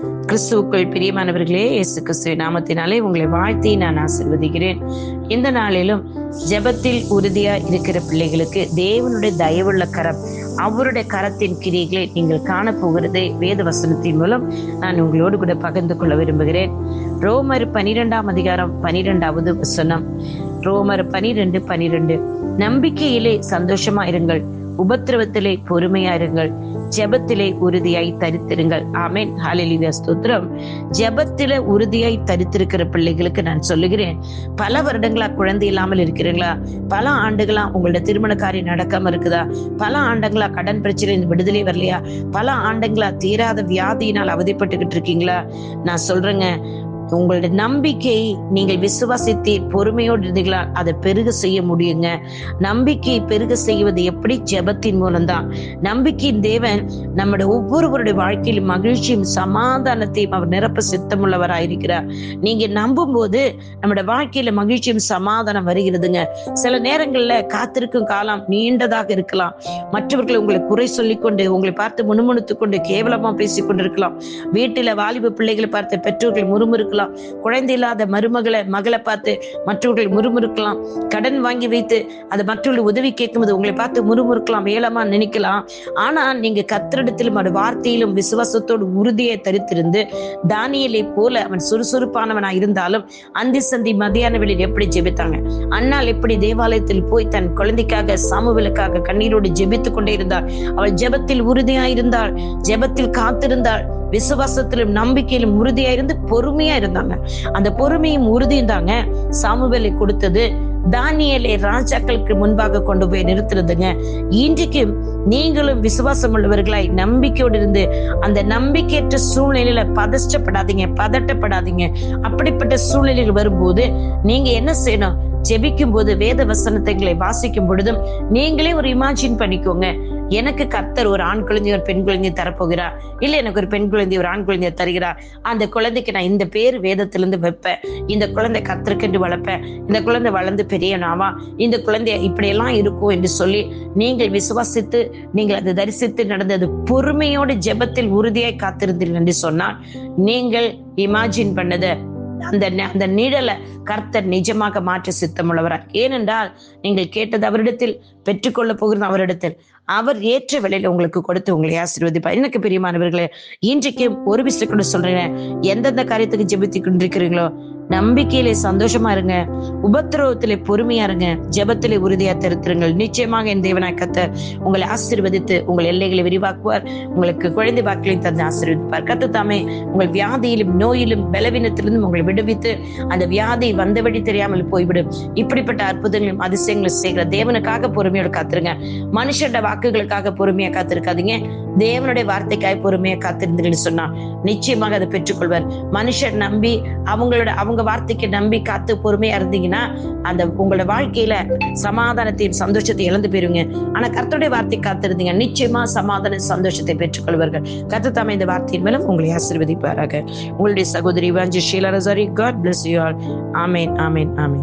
கிறிஸ்துவுக்குள் பிரியமானவர்களே இயேசு கிறிஸ்துவ நாமத்தினாலே உங்களை வாழ்த்தி நான் ஆசிர்வதிக்கிறேன். இந்த நாளிலும் ஜெபத்தில் உறுதியா இருக்கிற பிள்ளைகளுக்கு தேவனுடைய தயவுள்ள கரம் அவருடைய கரத்தின் கிரியைகளை நீங்கள் காணப்போகிறதே வேத வசனத்தின் மூலம் நான் உங்களோடு கூட பகிர்ந்து கொள்ள விரும்புகிறேன். ரோமர் பனிரெண்டாம் அதிகாரம் பனிரெண்டாவது வசனம். ரோமர் பனிரெண்டு பனிரெண்டு. நம்பிக்கையிலே சந்தோஷமா இருங்கள் உபத்திரவத்திலே பொறுமையா இருங்கள். ஜெபத்திலே உறுதியாய் தரித்திருங்கள். ஆமேன். ஹாலிலிய ஸ்தோத்திரம். ஜெபத்திலே உறுதியாய் தரித்திருக்கிற பிள்ளைகளுக்கு நான் சொல்லுகிறேன். பல வருடங்களா குழந்தை இல்லாமல் இருக்கிறீங்களா பல ஆண்டுகளா உங்களோட திருமண காரியம் நடக்காம இருக்குதா? பல ஆண்டுகளா கடன் பிரச்சனை விடுதலை வரலையா? பல ஆண்டுகளா தீராத வியாதியினால் அவதிப்பட்டுக்கிட்டு இருக்கீங்களா? நான் சொல்றேங்க. உங்களுடைய நம்பிக்கை நீங்கள் விசுவாசித்து பொறுமையோடு இருந்தீங்களா அதை பெருக செய்ய முடியுங்க. நம்பிக்கை பெருக செய்வது எப்படி? ஜெபத்தின் மூலம்தான். நம்பிக்கையின் தேவன் நம்முடைய ஒவ்வொருவருடைய வாழ்க்கையிலும் மகிழ்ச்சியும் சமாதானத்தையும் அவர் நிரப்ப சித்தமுள்ளவராயிருக்கிறார் நீங்க நம்பும் போது நம்முடைய வாழ்க்கையில மகிழ்ச்சியும் சமாதானம் வருகிறதுங்க. சில நேரங்கள்ல காத்திருக்கும் காலம் நீண்டதாக இருக்கலாம். மற்றவர்களை உங்களை குறை சொல்லிக்கொண்டு உங்களை பார்த்து முணுமுணுத்துக்கொண்டு கேவலமா பேசிக் கொண்டிருக்கலாம் வீட்டுல வாலிப பிள்ளைகளை பார்த்து பெற்றோர்கள் முறுமுறுக்கலாம். குழந்தை இல்லாத மருமகளை மகளை பார்த்து மற்றவர்கள் முறுமுறுக்கலாம். கடன் வாங்கி வைத்து அதை மற்றவர்கள் உதவி கேட்கும்போது உங்களை பார்த்து முறுமுறுக்கலாம் ஏலமா நினைக்கலாம். ஆனா நீங்க கத்திரிடத்திலும் அது வார்த்தையிலும் விசுவாசத்தோடு உறுதியை தரித்திருந்து தானியலை போல அவன் சுறுசுறுப்பானவனா இருந்தாலும் அந்தி சந்தி மதியான வெளியில் எப்படி ஜெபித்தாங்க? அண்ணால் எப்படி தேவாலயத்தில் போய் தன் குழந்தைக்காக சாமுவலுக்காக கண்ணீரோடு ஜெபித்து கொண்டே இருந்தாள்? அவள் ஜெபத்தில் உறுதியாயிருந்தாள் ஜெபத்தில் காத்திருந்தாள். விசுவாசத்திலும் நம்பிக்கையிலும் உறுதியா இருந்து பொறுமையா இருந்தாங்க. அந்த பொறுமையும் உறுதியும் தாங்க சாமுவேலை கொடுத்தது. தானியலை ராஜாக்களுக்கு முன்பாக கொண்டு போய் நிறுத்துறதுங்க இன்றைக்கு நீங்களும் விசுவாசம் உள்ளவர்களாய் நம்பிக்கையோடு இருந்து அந்த நம்பிக்கையற்ற சூழ்நிலையில பதஷ்டப்படாதீங்க பதட்டப்படாதீங்க. அப்படிப்பட்ட சூழ்நிலைகள் வரும்போது நீங்க என்ன செய்யணும்? ஜெபிக்கும் போது வேத வசனத்தைகளை வாசிக்கும் பொழுதும் நீங்களே ஒரு இமேஜின் பண்ணிக்கோங்க. எனக்கு கர்த்தர் ஒரு ஆண் குழந்தை ஒரு பெண் குழந்தையை தரப்போகிறார். இல்ல எனக்கு ஒரு பெண் குழந்தை ஒரு ஆண் குழந்தையை தருகிறார். அந்த குழந்தைக்கு நான் இந்த பேர் வேதத்திலிருந்து வைப்பேன். இந்த குழந்தை கத்தருக்கென்று வளர்ப்பேன். இந்த குழந்தை வளர்ந்து பெரிய நாவா இந்த குழந்தை இப்படியெல்லாம் இருக்கும் என்று சொல்லி நீங்கள் விசுவாசித்து நீங்கள் அதை தரிசித்து நடந்தது பொறுமையோடு ஜெபத்தில் உறுதியாய் காத்திருந்தீர்கள் என்று சொன்னால் நீங்கள் இமேஜின் பண்ணதை அந்த அந்த நிழலை கர்த்தர் நிஜமாக மாற்ற சித்தமுள்ளவரார் ஏனென்றால் நீங்கள் கேட்டது அவரிடத்தில் பெற்றுக்கொள்ள போகிறது அவரிடத்தில். அவர் ஏற்ற விலையில உங்களுக்கு கொடுத்து உங்களை ஆசீர்வதிப்பார். எனக்கு பிரியமானவர்களே இன்றைக்கு ஒரு விஷயம் கூட சொல்றேன். எந்தெந்த காரியத்துக்கு ஜெபித்து கொண்டிருக்கிறீங்களோ நம்பிக்கையிலே சந்தோஷமா இருங்க. உபத்திரவத்திலே பொறுமையா இருங்க. ஜெபத்திலே உறுதியா திருத்திருங்கள். நிச்சயமாக என் தேவனாய் கத்தர் உங்களை ஆசீர்வதித்து உங்கள் எல்லைகளை விரிவாக்குவார். உங்களுக்கு குழந்தை வாக்கிலையும் தந்து ஆசீர்வதிப்பார். கத்து தாமே உங்கள் வியாதியிலும் நோயிலும் பலவீனத்திலிருந்தும் உங்களை விடுவித்து அந்த வியாதி வந்த வழி தெரியாமல் போய்விடும். இப்படிப்பட்ட அற்புதங்களும் அதிசயங்களும் செய்கிற தேவனுக்காக பொறுமையோடு காத்துருங்க. மனுஷட வாக்குகளுக்காக பொறுமையா காத்திருக்காதீங்க. தேவனுடைய வார்த்தைக்காக பொறுமையா காத்திருந்தீங்கன்னு சொன்னா நிச்சயமாக அதை பெற்றுக்கொள்வார். மனுஷர் நம்பி அவங்களோட அவங்க வார்த்தைக்கு நம்பி காத்து பொறுமையா இருந்தீங்கன்னா அந்த உங்களோட வாழ்க்கையில சமாதானத்தையும் சந்தோஷத்தை இழந்து போயிருவீங்க. ஆனா கர்த்தருடைய வார்த்தை காத்திருந்தீங்க நிச்சயமா சமாதான சந்தோஷத்தை பெற்றுக்கொள்வார்கள். கர்த்தர் தாமே இந்த வார்த்தையின் மேலும் உங்களை ஆசிர்வதிப்பாராக. உங்களுடைய சகோதரி வாஞ்சி Sheela ரசாரி God bless you all amen amen amen.